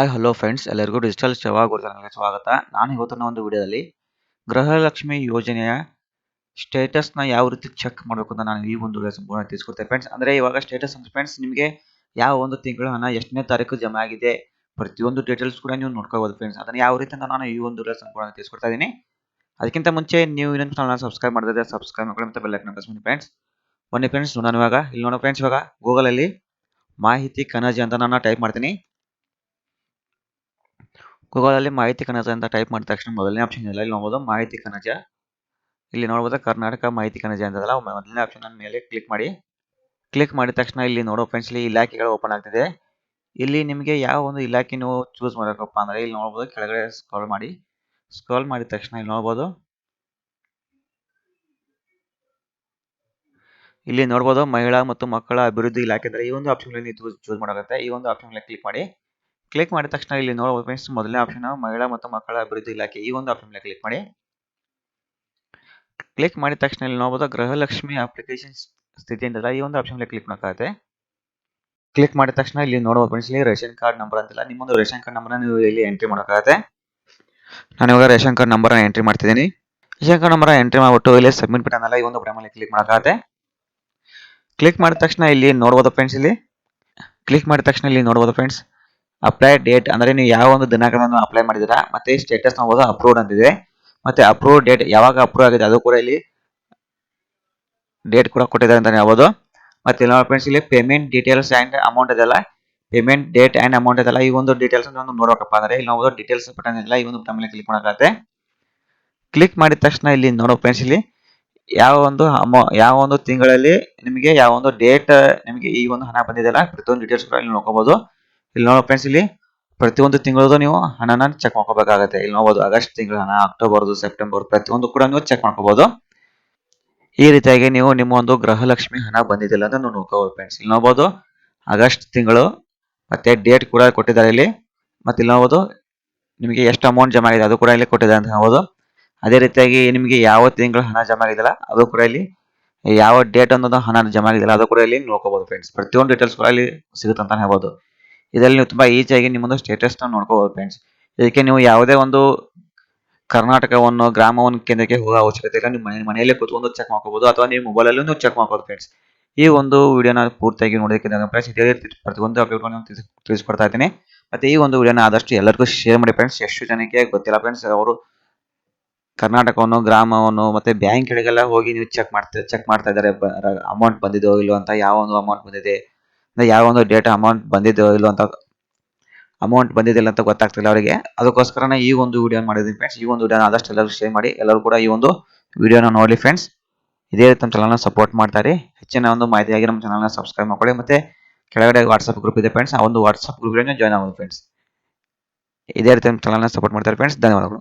Hi hello friends ಎಲ್ಲರಿಗೂ digital Seva ಚಾನಲ್ಗೆ ಸ್ವಾಗತ. ನಾನು ಇವತ್ತಿನ ಒಂದು ವಿಡಿಯೋದಲ್ಲಿ ಗೃಹಲಕ್ಷ್ಮಿ ಯೋಜನೆಯ ಸ್ಟೇಟಸ್ನ ಯಾವ ರೀತಿ ಚೆಕ್ ಮಾಡಬೇಕು ಅಂತ ನಾನು ಈ ಒಂದು ವಿಡಿಯೋ ಸಂಪೂರ್ಣ ತಿಳಿಸ್ಕೊಡ್ತೇನೆ ಫ್ರೆಂಡ್ಸ್ ಅಂದರೆ ಇವಾಗ ಸ್ಟೇಟಸ್ ಅಂದರೆ ಫ್ರೆಂಡ್ಸ್ ನಿಮಗೆ ಯಾವ ಒಂದು ತಿಂಗಳು ಹಣ, ಎಷ್ಟನೇ ತಾರೀಕು ಜಮಾ ಆಗಿದೆ, ಪ್ರತಿಯೊಂದು ಡೀಟೇಲ್ಸ್ ಕೂಡ ನೀವು ನೋಡ್ಕೋಬೋದು ಫ್ರೆಂಡ್ಸ್ ಅದನ್ನು ಯಾವ ರೀತಿ ಅಂತ ನಾನು ಈ ಒಂದು ವಿಡಿಯೋ ಸಂಪೂರ್ಣ ತಿಳಿಸ್ಕೊಡ್ತಾ ಇದ್ದೀನಿ. ಅದಕ್ಕಿಂತ ಮುಂಚೆ ನೀವು ಇನ್ನೊಂದು ಚಾನಲ್ ಸಬ್ಸ್ಕ್ರೈಬ್ ಮಾಡಿದ್ರೆ ಸಬ್ಸ್ಕ್ರೈಬ್ ಮಾಡ್ಕೊಳ್ಳಿ ಮತ್ತು ಬೆಲ್ಲೈಕನ್ ಪ್ರೆಸ್ ಮಾಡಿ ಫ್ರೆಂಡ್ಸ್ ಬನ್ನಿ ಫ್ರೆಂಡ್ಸ್ ನೋಡೋಣ ಇವಾಗ. ಇಲ್ಲಿ ನೋಡೋ ಫ್ರೆಂಡ್ಸ್ ಇವಾಗ ಗೂಗಲಲ್ಲಿ ಮಾಹಿತಿ ಕನಜಿ ಅಂತ ನಾನು ಟೈಪ್ ಮಾಡ್ತೀನಿ. ಗೂಗಲಲ್ಲಿ ಮಾಹಿತಿ ಕಣಜ ಅಂತ ಟೈಪ್ ಮಾಡಿದ ತಕ್ಷಣ ಮೊದಲನೇ ಆಪ್ಷನ್ ಇಲ್ಲ ಇಲ್ಲಿ ನೋಡ್ಬೋದು ಮಾಹಿತಿ ಕಣಜ. ಇಲ್ಲಿ ನೋಡ್ಬೋದು ಕರ್ನಾಟಕ ಮಾಹಿತಿ ಕಣಜ ಅಂತದಲ್ಲ ಮೊದಲನೇ ಆಪ್ಷನ್ ಮೇಲೆ ಕ್ಲಿಕ್ ಮಾಡಿ. ಕ್ಲಿಕ್ ಮಾಡಿದ ತಕ್ಷಣ ಇಲ್ಲಿ ನೋಡೋ ಫ್ರೆಂಡ್ಸ್ ಇಲ್ಲಿ ಇಲಾಖೆಗಳು ಓಪನ್ ಆಗ್ತಿದೆ. ಇಲ್ಲಿ ನಿಮಗೆ ಯಾವ ಒಂದು ಇಲಾಖೆ ನೀವು ಚೂಸ್ ಮಾಡಬೇಕಪ್ಪ ಅಂದರೆ ಇಲ್ಲಿ ನೋಡ್ಬೋದು ಕೆಳಗಡೆ ಸ್ಕ್ರಾಲ್ ಮಾಡಿ. ಸ್ಕ್ರಾಲ್ ಮಾಡಿದ ತಕ್ಷಣ ಇಲ್ಲಿ ನೋಡ್ಬೋದು. ಇಲ್ಲಿ ನೋಡ್ಬೋದು ಮಹಿಳಾ ಮತ್ತು ಮಕ್ಕಳ ಅಭಿವೃದ್ಧಿ ಇಲಾಖೆ ಅಂದರೆ ಈ ಒಂದು ಆಪ್ಷನ್ ನೀವು ಚೂಸ್ ಮಾಡಬೇಕಾಗುತ್ತೆ ಈ ಒಂದು ಆಪ್ಷನ್ ಮೇಲೆ ಕ್ಲಿಕ್ ಮಾಡಿ. ಕ್ಲಿಕ್ ಮಾಡಿದ ತಕ್ಷಣ ಇಲ್ಲಿ ನೋಡಬಹುದು ಫ್ರೆಂಡ್ಸ್ ಮೊದಲನೇ ಆಪ್ಷನ್ ಮಹಿಳಾ ಮತ್ತು ಮಕ್ಕಳ ಅಭಿವೃದ್ಧಿ ಇಲಾಖೆ ಈ ಒಂದು ಆಪ್ಷನ್ ಮೇಲೆ ಕ್ಲಿಕ್ ಮಾಡಿ. ಕ್ಲಿಕ್ ಮಾಡಿದ ತಕ್ಷಣ ಇಲ್ಲಿ ನೋಡಬಹುದು ಗೃಹಲಕ್ಷ್ಮಿ ಅಪ್ಲಿಕೇಶನ್ ಸ್ಥಿತಿ ಅಂತಲ್ಲ ಈ ಒಂದು ಆಪ್ಷನ್ ಮೇಲೆ ಕ್ಲಿಕ್ ಮಾಡೋಕ್ಕಾಗುತ್ತೆ ಕ್ಲಿಕ್ ಮಾಡಿದ ತಕ್ಷಣ ಇಲ್ಲಿ ನೋಡಬಹುದು ಫ್ರೆಂಡ್ಸ್ ಇಲ್ಲಿ ರೇಷನ್ ಕಾರ್ಡ್ ನಂಬರ್ ಅಂತಿಲ್ಲ. ನಿಮ್ಮೊಂದು ರೇಷನ್ ಕಾರ್ಡ್ ನಂಬರ್ ನೀವು ಇಲ್ಲಿ ಎಂಟ್ರಿ ಮಾಡೋಕ್ಕಾಗತ್ತೆ. ನಾನು ಇವಾಗ ರೇಷನ್ ಕಾರ್ಡ್ ನಂಬರ್ ಎಂಟ್ರಿ ಮಾಡ್ತಿದ್ದೀನಿ. ರೇಷನ್ ಕಾರ್ಡ್ ನಂಬರ್ ಎಂಟ್ರಿ ಮಾಡಿಬಿಟ್ಟು ಇಲ್ಲಿ ಸಬ್ಮಿಟ್ ಬಟನ್ ಅಲ್ಲ ಈ ಒಂದು ಬಟನ್ ಮೇಲೆ ಕ್ಲಿಕ್ ಮಾಡೋಕ್ಕಾಗುತ್ತೆ. ಕ್ಲಿಕ್ ಮಾಡಿದ ತಕ್ಷಣ ಇಲ್ಲಿ ನೋಡಬಹುದು ಫ್ರೆಂಡ್ಸ್ ಇಲ್ಲಿ. ಕ್ಲಿಕ್ ಮಾಡಿದ ತಕ್ಷಣ ಇಲ್ಲಿ ನೋಡಬಹುದು ಫ್ರೆಂಡ್ಸ್ ಅಪ್ಲೈ ಡೇಟ್ ಅಂದ್ರೆ ನೀವು ಯಾವ ಒಂದು ದಿನಾಂಕವನ್ನು ಅಪ್ಲೈ ಮಾಡಿದಿರಾ ಮತ್ತೆ ಸ್ಟೇಟಸ್ ನೋಡಬಹುದು ಅಪ್ರೂವ್ಡ್ ಅಂತಿದೆ. ಮತ್ತೆ ಅಪ್ರೂವ್ ಡೇಟ್ ಯಾವಾಗ ಅಪ್ರೂವ್ ಆಗಿದೆ ಅದು ಕೂಡ ಇಲ್ಲಿ ಡೇಟ್ ಕೂಡ ಕೊಟ್ಟಿದ್ದಾರೆ ಅಂತ ಹೇಳ್ಬೋದು. ಮತ್ತೆ ಇಲ್ಲಿ ಫ್ರೆಂಡ್ಸ್ ಇಲ್ಲಿ ಪೇಮೆಂಟ್ ಡೀಟೇಲ್ಸ್ ಆ್ಯಂಡ್ ಅಮೌಂಟ್ ಇದೆಲ್ಲ ಪೇಮೆಂಟ್ ಡೇಟ್ ಆ್ಯಂಡ್ ಅಮೌಂಟ್ ಇದೆಲ್ಲ ಈ ಒಂದು ಡೀಟೇಲ್ಸ್ ಒಂದು ನೋಡೋಕಪ್ಪ ಅಂದರೆ ಇಲ್ಲಿ ನೋಡೋದು ಡೀಟೇಲ್ಸ್ ಬಟನ್ ಇಲ್ಲ ಈ ಒಂದು ಮೇಲೆ ಕ್ಲಿಕ್ ಮಾಡೋಕ್ಕಾಗತ್ತೆ. ಕ್ಲಿಕ್ ಮಾಡಿದ ತಕ್ಷಣ ಇಲ್ಲಿ ನೋಡೋ ಫ್ರೆಂಡ್ಸ್ ಇಲ್ಲಿ ಯಾವ ಒಂದು ಅಮೌ ಯಾವ ಒಂದು ತಿಂಗಳಲ್ಲಿ ನಿಮಗೆ ಯಾವ ಒಂದು ಡೇಟ್ ನಿಮಗೆ ಈ ಒಂದು ಹಣ ಬಂದಿದೆಯಲ್ಲ, ಪ್ರತಿಯೊಂದು ಡೀಟೇಲ್ಸ್ ಕೂಡ ಇಲ್ಲಿ ನೋಡ್ಕೋಬಹುದು ಇಲ್ಲಿ ನೋಡೋ ಫ್ರೆಂಡ್ಸ್ ಇಲ್ಲಿ ಪ್ರತಿಯೊಂದು ತಿಂಗಳದು ನೀವು ಹಣನ ಚೆಕ್ ಮಾಡ್ಕೋಬೇಕಾಗತ್ತೆ. ಇಲ್ಲಿ ನೋಡಬಹುದು ಆಗಸ್ಟ್ ತಿಂಗಳ ಹಣ, ಅಕ್ಟೋಬರ್ದು ಸೆಪ್ಟೆಂಬರ್ ಪ್ರತಿಯೊಂದು ಕೂಡ ನೀವು ಚೆಕ್ ಮಾಡ್ಕೋಬಹುದು ಈ ರೀತಿಯಾಗಿ ನೀವು ನಿಮ್ಮ ಒಂದು ಗೃಹಲಕ್ಷ್ಮಿ ಹಣ ಬಂದಿದ್ದಿಲ್ಲ ಅಂತ ನೀವು ನೋಡ್ಕೋಬಹುದು ಫ್ರೆಂಡ್ಸ್ ಇಲ್ಲಿ ನೋಡಬಹುದು ಆಗಸ್ಟ್ ತಿಂಗಳು ಮತ್ತೆ ಡೇಟ್ ಕೂಡ ಕೊಟ್ಟಿದ್ದಾರೆ ಇಲ್ಲಿ. ಮತ್ತೆ ಇಲ್ಲಿ ನೋಡಬಹುದು ನಿಮಗೆ ಎಷ್ಟು ಅಮೌಂಟ್ ಜಮಾ ಆಗಿದೆ ಅದು ಕೂಡ ಇಲ್ಲಿ ಕೊಟ್ಟಿದ್ದಾರೆ ಅಂತ ಹೇಳ್ಬೋದು. ಅದೇ ರೀತಿಯಾಗಿ ನಿಮಗೆ ಯಾವ ತಿಂಗಳು ಹಣ ಜಮಾ ಆಗಿದೆಯಲ್ಲ ಅದು ಕೂಡ ಇಲ್ಲಿ ಯಾವ ಡೇಟ್ ಅನ್ನೋದು ಹಣ ಜಮಾ ಆಗಿದೆಯಲ್ಲ ಅದು ಕೂಡ ಇಲ್ಲಿ ನೋಡ್ಕೋಬಹುದು ಫ್ರೆಂಡ್ಸ್ ಪ್ರತಿಯೊಂದು ಡೀಟೇಲ್ಸ್ ಕೂಡ ಇಲ್ಲಿ ಸಿಗುತ್ತೆ ಅಂತ ಹೇಳ್ಬೋದು. ಇದರಲ್ಲಿ ನೀವು ತುಂಬಾ ಈಸಿಯಾಗಿ ನಿಮ್ಮೊಂದು ಸ್ಟೇಟಸ್ನ ನೋಡ್ಕೋಬೋದು ಫ್ರೆಂಡ್ಸ್ ಇದಕ್ಕೆ ನೀವು ಯಾವುದೇ ಒಂದು ಕರ್ನಾಟಕವನ್ನು, ಗ್ರಾಮವನ್ನು, ಕೇಂದ್ರಕ್ಕೆ ಹೋಗೋ ಅವಶ್ಯಕತೆ ಇಲ್ಲ. ನಿಮ್ಮ ಮನೆ ಮನೆಯಲ್ಲೇ ಕೂತ್ಕೊಂಡು ಚೆಕ್ ಮಾಡ್ಕೋಬಹುದು ಅಥವಾ ನೀವು ಮೊಬೈಲಲ್ಲೂ ನೀವು ಚೆಕ್ ಮಾಡ್ಬೋದು ಫ್ರೆಂಡ್ಸ್ ಈ ಒಂದು ವಿಡಿಯೋನ ಪೂರ್ತಿಯಾಗಿ ನೋಡೋದಕ್ಕೆ ಫ್ರೆಂಡ್ಸ್ ಇದೇ ರೀತಿ ಪ್ರತಿಯೊಂದು ಅಪ್ಡೇಟ್ಗಳನ್ನು ತಿಳಿಸ್ಕೊಡ್ತಾ ಇದ್ದೀನಿ. ಮತ್ತೆ ಈ ಒಂದು ವಿಡಿಯೋನ ಆದಷ್ಟು ಎಲ್ಲರಿಗೂ ಶೇರ್ ಮಾಡಿ ಫ್ರೆಂಡ್ಸ್ ಎಷ್ಟು ಜನಕ್ಕೆ ಗೊತ್ತಿಲ್ಲ ಫ್ರೆಂಡ್ಸ್ ಅವರು ಕರ್ನಾಟಕವನ್ನು, ಗ್ರಾಮವನ್ನು ಮತ್ತೆ ಬ್ಯಾಂಕ್ಗಳಿಗೆಲ್ಲ ಹೋಗಿ ನೀವು ಚೆಕ್ ಮಾಡ್ತಾ ಚೆಕ್ ಮಾಡ್ತಾ ಇದ್ದಾರೆ. ಅಮೌಂಟ್ ಬಂದಿದೋ ಇಲ್ಲೋ ಅಂತ ಯಾವ ಒಂದು ಅಮೌಂಟ್ ಬಂದಿದೆ? ಯಾವ ಒಂದು ಡೇಟಾ ಅಮೌಂಟ್ ಬಂದಿದೆಯೋ ಇಲ್ಲೋ ಅಂತ ಅಮೌಂಟ್ ಬಂದಿದ್ದಿಲ್ಲ ಅಂತ ಗೊತ್ತಾಗ್ತಿಲ್ಲ ಅವರಿಗೆ. ಅದಕ್ಕೋಸ್ಕರ ಈ ಒಂದು ವಿಡಿಯೋ ಮಾಡಿದ್ದೀನಿ ಫ್ರೆಂಡ್ಸ್ ಈ ಒಂದು ವಿಡಿಯೋನ ಆದಷ್ಟು ಎಲ್ಲರೂ ಶೇರ್ ಮಾಡಿ, ಎಲ್ಲರೂ ಕೂಡ ಈ ಒಂದು ವಿಡಿಯೋನ ನೋಡಿ ಫ್ರೆಂಡ್ಸ್ ಇದೇ ರೀತಿ ನಮ್ಮ ಚಾನಲ್ನ ಸಪೋರ್ಟ್ ಮಾಡ್ತಾರೆ. ಹೆಚ್ಚಿನ ಒಂದು ಮಾಹಿತಿಯಾಗಿ ನಮ್ಮ ಚಾನಲ್ನ ಸಬ್ಸ್ಕ್ರೈಬ್ ಮಾಡ್ಕೊಳ್ಳಿ. ಮತ್ತೆ ಕೆಳಗಡೆ ವಾಟ್ಸಪ್ ಗ್ರೂಪ್ ಇದೆ ಫ್ರೆಂಡ್ಸ್ ಆ ಒಂದು ವಾಟ್ಸಪ್ ಗ್ರೂಪ್ಗೆ ಜಾಯ್ನ್ ಆಗೋದು ಫ್ರೆಂಡ್ಸ್ ಇದೇ ರೀತಿ ನಮ್ಮ ಚಾನಲ್ನ ಸಪೋರ್ಟ್ ಮಾಡ್ತಾರೆ ಫ್ರೆಂಡ್ಸ್ ಧನ್ಯವಾದಗಳು.